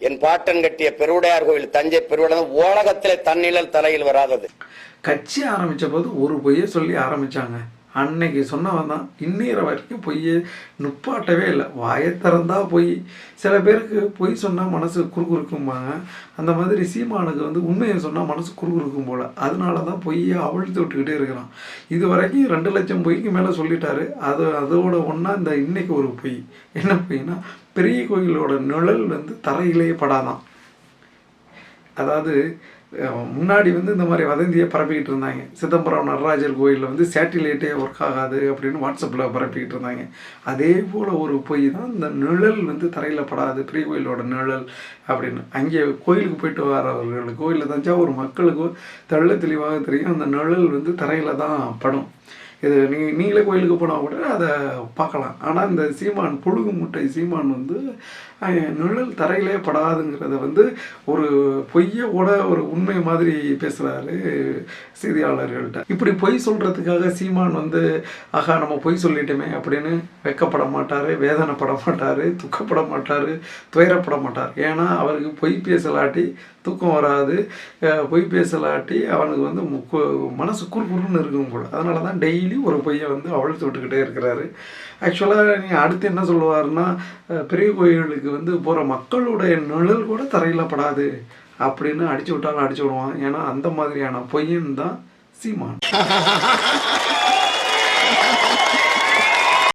என் பாட்டன் கட்டிய பெருவுடையார் கோவில் தஞ்சை பெருவுடையார் உலகத்திலே தன்னிழல் தலையில் வராதது. கட்சி ஆரம்பித்த போது ஒரு பொய்யை சொல்லி ஆரம்பித்தாங்க அன்னைக்கு சொன்னவன் தான். இன்னிற வரைக்கும் பொய்யை நுப்பாட்டவே இல்லை. வாயை திறந்தா பொய். சில பேருக்கு பொய் சொன்னால் மனசு குறுகுறுக்கும்பாங்க அந்த மாதிரி சீமானுக்கு வந்து உண்மையை சொன்னால் மனசு குறுகுறுக்கும் போல். அதனால தான் பொய்யை அவிழ்த்து விட்டுக்கிட்டே இருக்கிறான். இது வரைக்கும் ரெண்டு லட்சம் பொய்க்கு மேலே சொல்லிட்டாரு. அது அதோட ஒன்றா இந்த இன்னைக்கு ஒரு பொய். என்ன பொய்னா பெரிய கோயிலோட நிழல் வந்து தரையிலேயே படாதான். அதாவது முன்னாடி வந்து இந்த மாதிரி வதந்தியை பரப்பிக்கிட்டு இருந்தாங்க. சிதம்பரம் நடராஜர் கோயிலில் வந்து சேட்டிலைட்டே ஒர்க் ஆகாது அப்படின்னு வாட்ஸ்அப்பில் பரப்பிக்கிட்டு இருந்தாங்க. அதே போல் ஒரு பொய் தான் இந்த நிழல் வந்து தரையில் படாது பெரிய கோயிலோட நிழல் அப்படின்னு. அங்கே கோயிலுக்கு போயிட்டு வரவர்களுக்கோ இல்லை தஞ்சாவூர் மக்களுக்கோ தெள்ள தெளிவாக தெரியும் அந்த நிழல் வந்து தரையில் தான் படும். இது நீ நீங்களே கோயிலுக்கு போனால் கூட அதை பார்க்கலாம். ஆனால் இந்த சீமான் புழுகு முட்டை சீமான் வந்து நிழல் தரையிலே படாதுங்கிறத வந்து ஒரு பொய்ய கூட ஒரு உண்மை மாதிரி பேசுகிறாரு செய்தியாளர்கள்ட்ட. இப்படி பொய் சொல்கிறதுக்காக சீமான் வந்து ஆகா நம்ம பொய் சொல்லிட்டோமே அப்படின்னு வெக்கப்பட மாட்டார் வேதனைப்பட மாட்டார் துக்கப்பட மாட்டார் துயரப்பட மாட்டார். ஏன்னா அவருக்கு பொய் பேசலாட்டி தூக்கம் வராது. பொய் பேசலாட்டி அவனுக்கு வந்து முக்கு மனசு குறுகுறுன்னு இருக்கும் போல். அதனால தான் டெய்லி ஒரு பொய்யை வந்து அவழ்த்து விட்டுக்கிட்டே இருக்கிறாரு. ஆக்சுவலாக நீங்கள் அடுத்து என்ன சொல்லுவார்னா பெரிய கோயிலுக்கு வந்து போகிற மக்களுடைய நிழல் கூட தரையில் படாது. அப்படின்னு அடிச்சு விட்டாலும் அடிச்சு விடுவான். ஏன்னா அந்த மாதிரியான பொய்யன் தான் சீமான்.